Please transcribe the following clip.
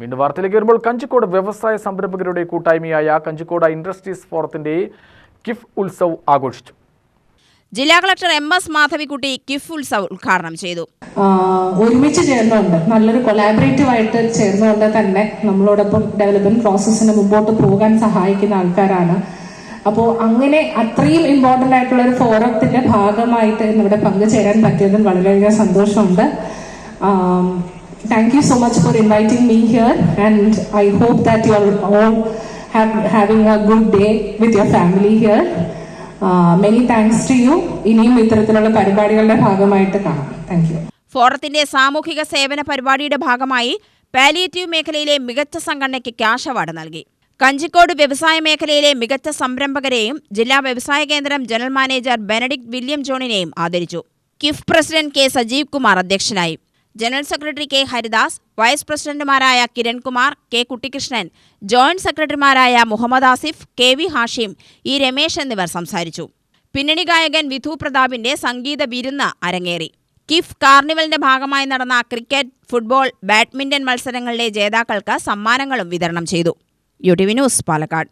വീണ്ടും വാർത്തയിലേക്ക് വരുമ്പോൾ കഞ്ചിക്കോട് വ്യവസായ സംരംഭകരുടെ കൂട്ടായ്മയായ കഞ്ചിക്കോട് ഇൻഡസ്ട്രീസ് ഫോറത്തിന്റെ കിഫ് ഉത്സവ് ആഘോഷിച്ചു. ജില്ലാ collector M S Madhavikutty KIF Utsav ഉദ്ഘാടനം ചെയ്തു. ഒരുമിച്ച് ചേർന്നുകൊണ്ട് നല്ലൊരു കൊലാബറേറ്റീവ് ആയിട്ട് ചേർന്നുകൊണ്ട് തന്നെ നമ്മളോടൊപ്പം ഡെവലപ്മെന്റ് പ്രോസസ്സിന് മുമ്പോട്ട് പോകാൻ സഹായിക്കുന്ന ആൾക്കാരാണ്. അപ്പോൾ അങ്ങനെ അത്രയും ഇമ്പോർട്ടന്റ് ആയിട്ടുള്ള ഒരു ഫോറത്തിന്റെ ഭാഗമായിട്ട് ഇന്ന് ഇവിടെ പങ്കുചേരാൻ പറ്റിയതിൽ വളരെയധികം സന്തോഷമുണ്ട്. Thank so much for inviting me here, and I hope that you are all have, having a good day with your family here. Many thanks to you ഇനിയും ഇത്തരത്തിലുള്ള പരിപാടികളുടെ ഭാഗമായിട്ട് കാണാം. താങ്ക് യു ഫോറത്തിന്റെ സാമൂഹിക സേവന പരിപാടിയുടെ ഭാഗമായി പാലിയേറ്റീവ് മേഖലയിലെ മികച്ച സംഘടനയ്ക്ക് ക്യാഷ് അവാർഡ് നൽകി. കഞ്ചിക്കോട് വ്യവസായ മേഖലയിലെ മികച്ച സംരംഭകരെയും ജില്ലാ വ്യവസായ കേന്ദ്രം ജനറൽ മാനേജർ ബെനഡിക്ട് വില്യം ജോണിനെയും ആദരിച്ചു. കിഫ് പ്രസിഡന്റ് കെ സജീവ് കുമാർ അധ്യക്ഷനായി. General secretary K Haridas vice പ്രസിഡന്റുമാരായ കിരൺകുമാർ കെ കുട്ടിക്കൃഷ്ണൻ ജോയിന്റ് സെക്രട്ടറിമാരായ Muhammad Asif K V Hashim E Ramesh എന്നിവർ സംസാരിച്ചു. പിന്നണി ഗായകൻ വിധു പ്രതാപിന്റെ സംഗീത വിരുന്ന് അരങ്ങേറി. കിഫ് കാർണിവലിന്റെ ഭാഗമായി നടന്ന ക്രിക്കറ്റ് ഫുട്ബോൾ ബാഡ്മിന്റൺ മത്സരങ്ങളിലെ ജേതാക്കൾക്ക് സമ്മാനങ്ങളും വിതരണം ചെയ്തു. U T V news Palakkad.